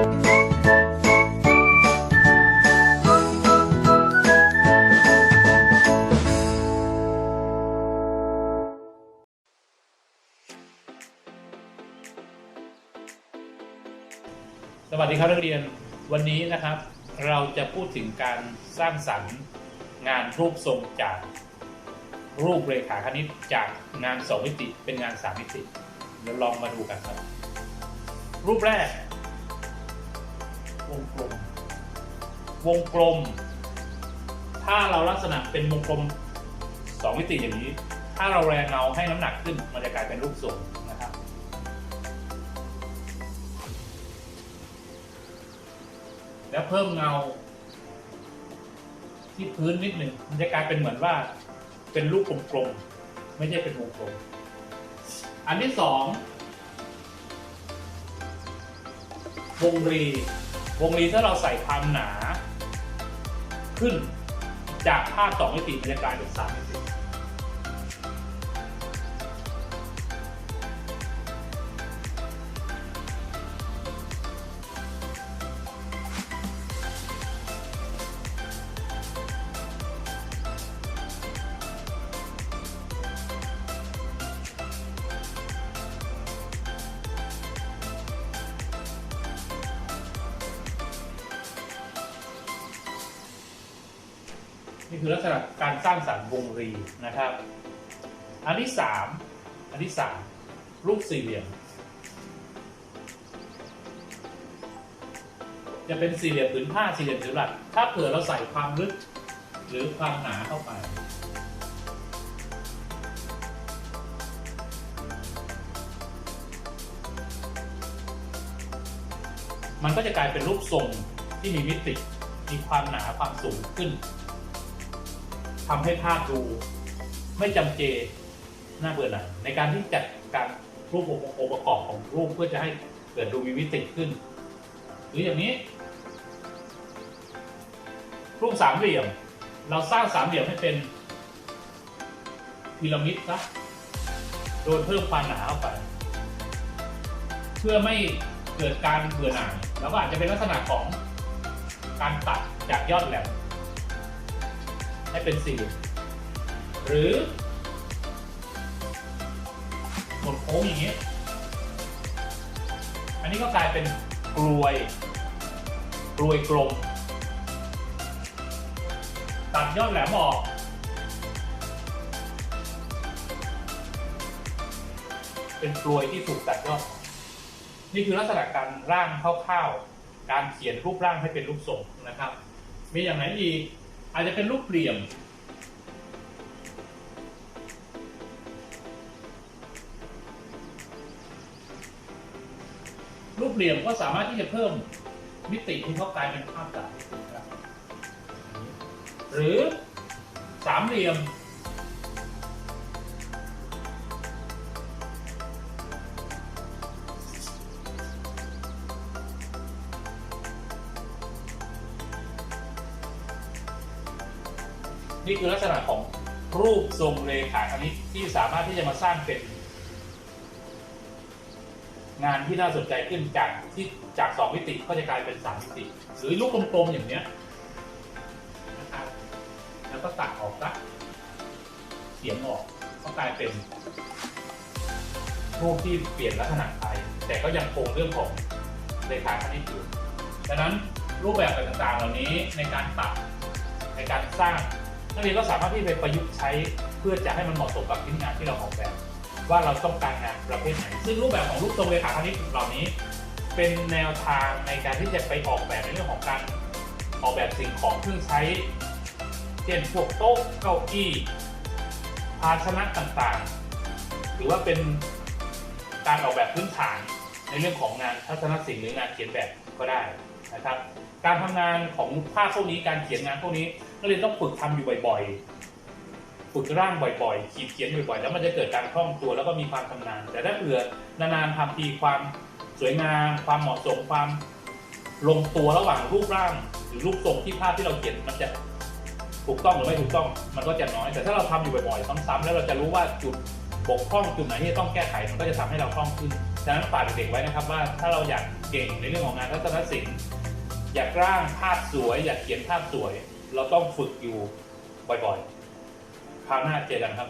สวัสดีครับนักเรียนวันนี้นะครับ เราจะพูดถึงการสร้างสรรค์งานรูปทรงจากรูปเรขาคณิตจากงานสองมิติเป็นงานสามมิติเดี๋ยวลองมาดูกันครับ รูปแรก วงกลม วงกลม ถ้าเราลักษณะเป็นวงกลมสองมิติอย่างนี้ ถ้าเราแรงเงาให้น้ำหนักขึ้น มันจะกลายเป็นรูปทรงนะครับ แล้วเพิ่มเงา ที่พื้นนิดหนึ่งมันจะกลายเป็นเหมือนว่า เป็นรูปกลมๆ ไม่ใช่เป็นวงกลม อันที่สองวงรี วงรีถ้าเราใส่ความหนา ขึ้นจากภาพสองมิติบรรยากลายเป็นสามมิติ นี่คือลักษณะการสร้างสรรค์วงรีนะครับ อันที่สามอันที่สามรูปสี่เหลี่ยม จะเป็นสี่เหลี่ยมผืนผ้าสี่เหลี่ยมผืนหลักถ้าเผื่อเราใส่ความลึกหรือความหนาเข้าไป มันก็จะกลายเป็นรูปทรงที่มีมิติ มีความหนาความสูงขึ้น ทำให้ภาพดู ไม่จำเจน่าเบื่อหน่ายในการที่จัดการรูปองค์ประกอบของรูปเพื่อจะให้เกิดดูมีมิติขึ้น หรืออย่างนี้ รูปสามเหลี่ยม เราสร้างสามเหลี่ยมให้เป็นพีระมิดซะโดยเพิ่มความหนาเข้าไป เพื่อไม่เกิดการเบื่อหน่ายแล้วก็อาจจะเป็นลักษณะของการตัดจากยอดแหลม ให้เป็นสี่เหลี่ยมหรือหมดโค้งอย่างนี้อันนี้ก็กลายเป็นกลวย กลวยกลม ตัดยอดแหลมออก เป็นกลวยที่ถูกตัดยอด นี่คือลักษณะการร่างคร่าวๆ การเขียนรูปร่างให้เป็นรูปทรงนะครับ มีอย่างไหนอีก อาจจะเป็นรูปเหลี่ยม รูปเหลี่ยมก็สามารถที่จะเพิ่มมิติที่เขากลายเป็นภาพติได้หรือสามเหลี่ยม นี่คือลักษณะของรูปทรงเรขาคณิตที่สามารถที่จะมาสร้างเป็น งานที่น่าสนใจขึ้นจากที่จากสองมิติก็จะกลายเป็นสามมิติ หรือลูกกลมๆอย่างเนี้ยนะครับแล้วก็ตัดออกละเขียนออกก็กลายเป็นรูปที่เปลี่ยนลักษณะไปแต่ก็ยังคงเรื่องของเรขาคณิตอยู่ดังนั้นรูปแบบต่างๆ เหล่านี้ในการตัดในการสร้าง นักเรียนก็สามารถที่ไปประยุกต์ใช้เพื่อจะให้มันเหมาะสมกับชิ้นงานที่เราออกแบบ ว่าเราต้องการงานประเภทไหน ซึ่งรูปแบบของรูปทรงเรขาคณิตเหล่านี้ เป็นแนวทางในการที่จะไปออกแบบในเรื่องของการออกแบบสิ่งของเครื่องใช้ เช่นพวกโต๊ะเก้าอี้ภาชนะต่างๆ หรือว่าเป็นการออกแบบพื้นฐานในเรื่องของงานทัศนศิลป์หรืองานเขียนแบบก็ได้ นะครับ การทำงานของภาพพวกนี้การเขียนงานพวกนี้นักเรียนต้องฝึกทำอยู่บ่อยๆ ฝึกร่างบ่อยๆ ขีดเขียนบ่อยๆ แล้วมันจะเกิดการคล่องตัวแล้วก็มีความชำนาญ แต่ถ้าเผื่อนานๆทำทีความสวยงาม ความเหมาะสมความลงตัวระหว่างรูปร่าง หรือรูปทรงที่ภาพที่เราเขียนมันจะถูกต้องหรือไม่ถูกต้องมันก็จะน้อย แต่ถ้าเราทำอยู่บ่อยๆซ้ำๆแล้วเราจะรู้ว่าจุดบกพร่องจุดไหนที่ต้องแก้ไขมันก็จะทำให้เราคล่องขึ้น ฉะนั้นฝากเด็กๆไว้นะครับว่าถ้าเราอยากเก่งในเรื่องของงานทัศนศิลป์ อยากร่างภาพสวย อยากเขียนภาพสวย เราต้องฝึกอยู่บ่อยๆคราวหน้าเจอกันครับ